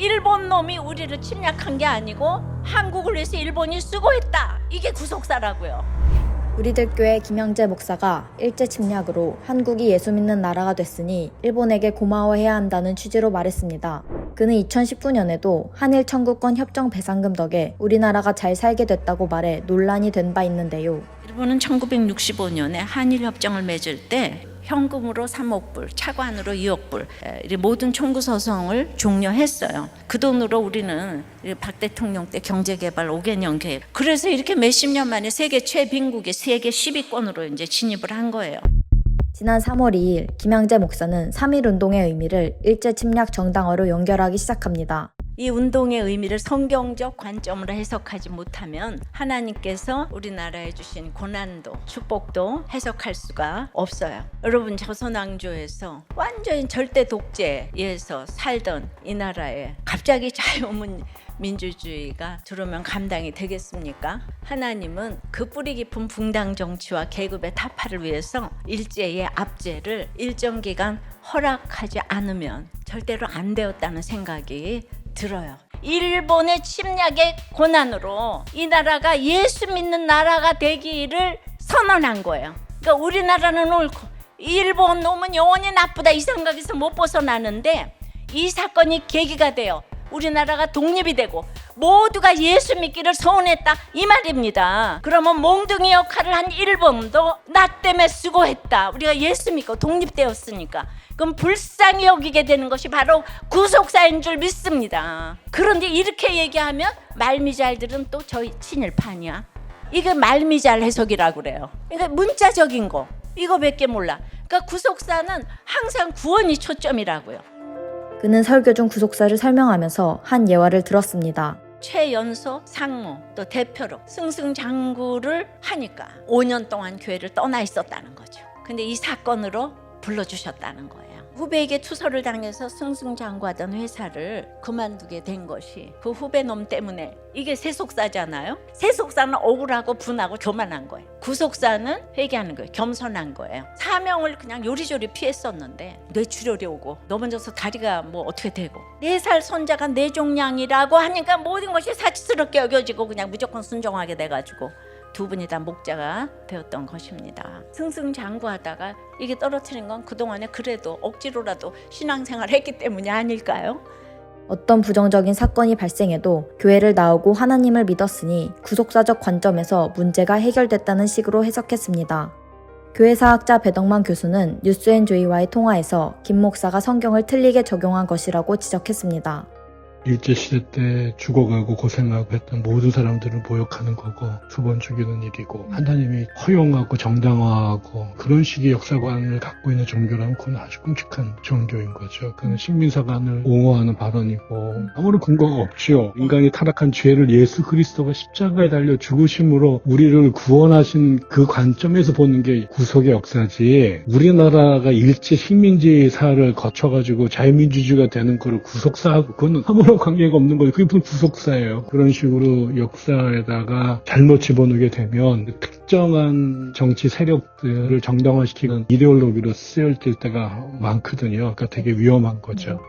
일본 놈이 우리를 침략한 게 아니고 한국을 위해서 일본이 수고했다. 이게 구속사라고요. 우리들 교회 김영재 목사가 일제 침략으로 한국이 예수 믿는 나라가 됐으니 일본에게 고마워해야 한다는 취지로 말했습니다. 그는 2019년에도 한일 청구권 협정 배상금 덕에 우리나라가 잘 살게 됐다고 말해 논란이 된 바 있는데요. 일본은 1965년에 한일 협정을 맺을 때 현금으로 3억 불, 차관으로 2억 불, 모든 청구 소송을 종료했어요. 그 돈으로 우리는 이박 대통령 때 경제개발 5개년 계획. 그래서 이렇게 몇십 년 만에 세계 최빈국의 세계 10위권으로 이제 진입을 한 거예요. 지난 3월 2일 김양재 목사는 3.1 운동의 의미를 일제 침략 정당화로 연결하기 시작합니다. 이 운동의 의미를 성경적 관점으로 해석하지 못하면 하나님께서 우리나라에 주신 고난도, 축복도 해석할 수가 없어요. 여러분 조선왕조에서 완전히 절대 독재에서 살던 이 나라에 갑자기 자유문 민주주의가 들어오면 감당이 되겠습니까? 하나님은 그 뿌리 깊은 붕당 정치와 계급의 타파를 위해서 일제의 압제를 일정 기간 허락하지 않으면 절대로 안 되었다는 생각이 들어요. 일본의 침략의 고난으로 이 나라가 예수 믿는 나라가 되기를 선언한 거예요. 그러니까 우리나라는 옳고 일본 놈은 영원히 나쁘다 이 생각에서 못 벗어나는데 이 사건이 계기가 돼요. 우리나라가 독립이 되고 모두가 예수 믿기를 소원했다 이 말입니다. 그러면 몽둥이 역할을 한 일본도 나 때문에 수고했다. 우리가 예수 믿고 독립되었으니까. 그럼 불쌍히 여기게 되는 것이 바로 구속사인 줄 믿습니다. 그런데 이렇게 얘기하면 말미잘들은 또 저희 친일판이야. 이게 말미잘 해석이라고 그래요. 그러니까 문자적인 거 이거밖에 몰라. 그러니까 구속사는 항상 구원이 초점이라고요. 그는 설교 중 구속사를 설명하면서 한 예화를 들었습니다. 최연소 상무 또 대표로 승승장구를 하니까 5년 동안 교회를 떠나 있었다는 거죠. 근데 이 사건으로 불러주셨다는 거예요. 후배에게 투서를 당해서 승승장구하던 회사를 그만두게 된 것이 그 후배 놈 때문에 이게 세속사잖아요. 세속사는 억울하고 분하고 교만한 거예요. 구속사는 회개하는 거예요. 겸손한 거예요. 사명을 그냥 요리조리 피했었는데 뇌출혈이 오고 넘어져서 다리가 뭐 어떻게 되고 네 살 손자가 뇌종양이라고 하니까 모든 것이 사치스럽게 여겨지고 그냥 무조건 순종하게 돼가지고 두 분이 다 목자가 되었던 것입니다. 승승장구하다가 이게 떨어뜨린 건 그동안에 그래도 억지로라도 신앙생활 했기 때문이 아닐까요? 어떤 부정적인 사건이 발생해도 교회를 나오고 하나님을 믿었으니 구속사적 관점에서 문제가 해결됐다는 식으로 해석했습니다. 교회사학자 배덕만 교수는 뉴스앤조이와의 통화에서 김 목사가 성경을 틀리게 적용한 것이라고 지적했습니다. 일제시대 때 죽어가고 고생하고 했던 모든 사람들을 모욕하는 거고 두 번 죽이는 일이고 하나님이 허용하고 정당화하고 그런 식의 역사관을 갖고 있는 종교라면 그건 아주 끔찍한 종교인 거죠. 그는 식민사관을 옹호하는 발언이고 아무런 근거가 없죠. 인간이 타락한 죄를 예수 그리스도가 십자가에 달려 죽으심으로 우리를 구원하신 그 관점에서 보는 게 구속의 역사지 우리나라가 일제 식민지사를 거쳐가지고 자유민주주의가 되는 거를 구속사하고 그거는 아무런 관계가 없는 거예요. 그게 무슨 구속사예요. 그런 식으로 역사에다가 잘못 집어넣게 되면 특정한 정치 세력들을 정당화시키는 이데올로기로 쓰여질 때가 많거든요. 그러니까 되게 위험한 거죠.